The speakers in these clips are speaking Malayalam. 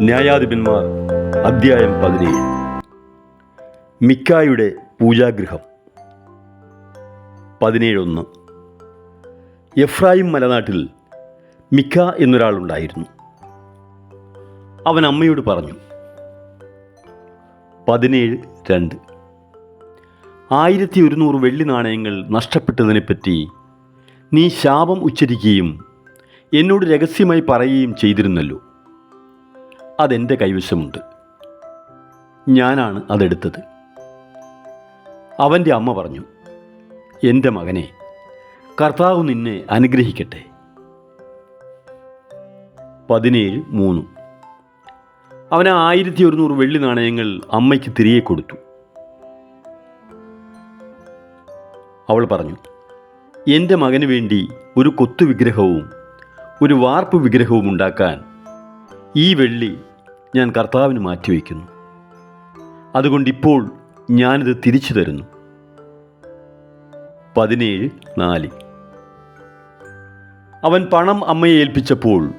ന്യായാധിപന്മാർ അധ്യായം പതിനേഴ്. മിക്കായുടെ പൂജാഗൃഹം. പതിനേഴൊന്ന്. എഫ്രായിം മലനാട്ടിൽ മിക്ക എന്നൊരാളുണ്ടായിരുന്നു. അവൻ അമ്മയോട് പറഞ്ഞു പതിനേഴ് രണ്ട്. ആയിരത്തി ഒരുന്നൂറ് വെള്ളി നാണയങ്ങൾ നഷ്ടപ്പെട്ടതിനെപ്പറ്റി നീ ശാപം ഉച്ചരിക്കുകയും എന്നോട് രഹസ്യമായി പറയുകയും ചെയ്തിരുന്നല്ലോ. അതെന്റെ കൈവശമുണ്ട്. ഞാനാണ് അതെടുത്തത്. അവന്റെ അമ്മ പറഞ്ഞു എന്റെ മകനെ കർത്താവ് നിന്നെ അനുഗ്രഹിക്കട്ടെ. പതിനേഴ് മൂന്ന്. അവന് ആയിരത്തി ഒരുന്നൂറ് വെള്ളി നാണയങ്ങൾ അമ്മയ്ക്ക് തിരികെ കൊടുത്തു. അവൾ പറഞ്ഞു എന്റെ മകന് വേണ്ടി ഒരു കൊത്തു വിഗ്രഹവും ഒരു വാർപ്പ് വിഗ്രഹവും ഉണ്ടാക്കാൻ ഈ വെള്ളി ഞാൻ കർത്താവിന് മാറ്റിവെക്കുന്നു അതുകൊണ്ട് ഇപ്പോൾ ഞാനിത് തിരിച്ചു തരുന്നു. പതിനേഴ് നാല്. അവൻ പണം അമ്മയെ ഏൽപ്പിച്ചപ്പോൾ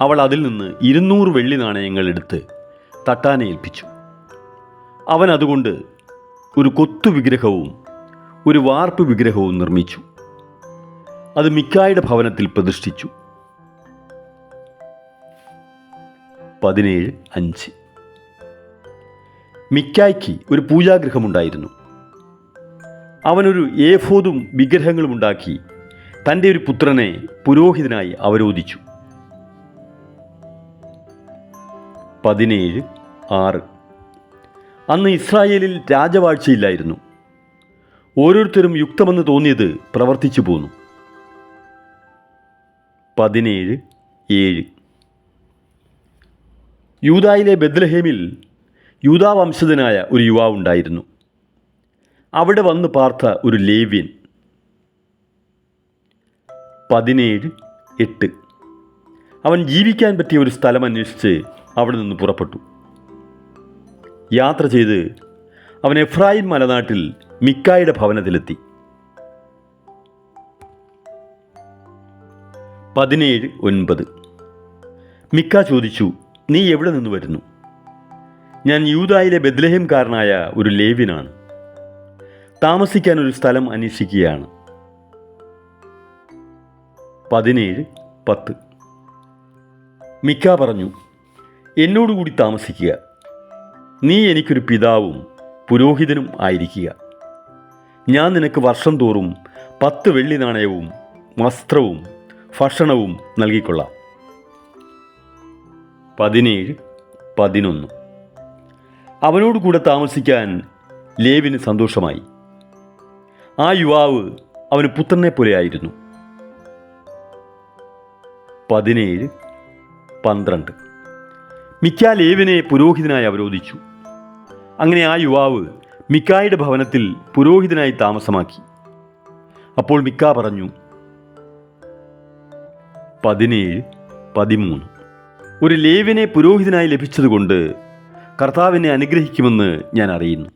അവൾ അതിൽ നിന്ന് ഇരുന്നൂറ് വെള്ളി നാണയങ്ങൾ എടുത്ത് തട്ടാനെ ഏൽപ്പിച്ചു. അവൻ അതുകൊണ്ട് ഒരു കൊത്തു വിഗ്രഹവും ഒരു വാർപ്പ് വിഗ്രഹവും നിർമ്മിച്ചു. അത് മിക്കായുടെ ഭവനത്തിൽ പ്രതിഷ്ഠിച്ചു. പതിനേഴ് അഞ്ച്. മിക്കായ്ക്ക് ഒരു പൂജാഗൃഹമുണ്ടായിരുന്നു. അവനൊരു ഏഫോദും വിഗ്രഹങ്ങളും ഉണ്ടാക്കി തന്റെ ഒരു പുത്രനെ പുരോഹിതനായി അവരോധിച്ചു. പതിനേഴ് ആറ്. അന്ന് ഇസ്രായേലിൽ രാജവാഴ്ചയില്ലായിരുന്നു. ഓരോരുത്തരും യുക്തമെന്ന് തോന്നിയത് പ്രവർത്തിച്ചു പോന്നു. പതിനേഴ് ഏഴ്. യൂതായിലെ ബദ്ലഹേമിൽ യൂതാ വംശജനായ ഒരു യുവാവുണ്ടായിരുന്നു അവിടെ വന്ന് പാർത്ത ഒരു ലേവ്യൻ. പതിനേഴ് എട്ട്. അവൻ ജീവിക്കാൻ പറ്റിയ ഒരു സ്ഥലം അന്വേഷിച്ച് അവിടെ നിന്ന് പുറപ്പെട്ടു. യാത്ര ചെയ്ത് അവൻ എഫ്രായിം മലനാട്ടിൽ മിക്കായുടെ ഭവനത്തിലെത്തി. പതിനേഴ് ഒൻപത്. മിക്ക ചോദിച്ചു നീ എവിടെ നിന്ന് വരുന്നു? ഞാൻ യൂതായിലെ ബദ്ലഹേംകാരനായ ഒരു ലേവിനാണ് താമസിക്കാൻ ഒരു സ്ഥലം അന്വേഷിക്കുകയാണ്. പതിനേഴ് പത്ത്. മിക്ക പറഞ്ഞു എന്നോടുകൂടി താമസിക്കുക. നീ എനിക്കൊരു പിതാവും പുരോഹിതനും ആയിരിക്കുക. ഞാൻ നിനക്ക് വർഷം തോറും പത്ത് വെള്ളി നാണയവും വസ്ത്രവും ഭക്ഷണവും നൽകിക്കൊള്ളാം. പതിനേഴ് പതിനൊന്ന്. അവനോട് കൂടെ താമസിക്കാൻ ലേവിന് സന്തോഷമായി. ആ യുവാവ് അവന് പുത്രനെ പോലെയായിരുന്നു പതിനേഴ് പന്ത്രണ്ട്. മിക്ക ലേവിനെ പുരോഹിതനായി അവരോധിച്ചു. അങ്ങനെ ആ യുവാവ് മിക്കായുടെ ഭവനത്തിൽ പുരോഹിതനായി താമസമാക്കി. അപ്പോൾ മിക്ക പറഞ്ഞു പതിനേഴ് പതിമൂന്ന്. ഒരു ലേവിനെ പുരോഹിതനായി ലഭിച്ചതുകൊണ്ട് കർത്താവിനെ അനുഗ്രഹിക്കുമെന്ന് ഞാൻ അറിയുന്നു.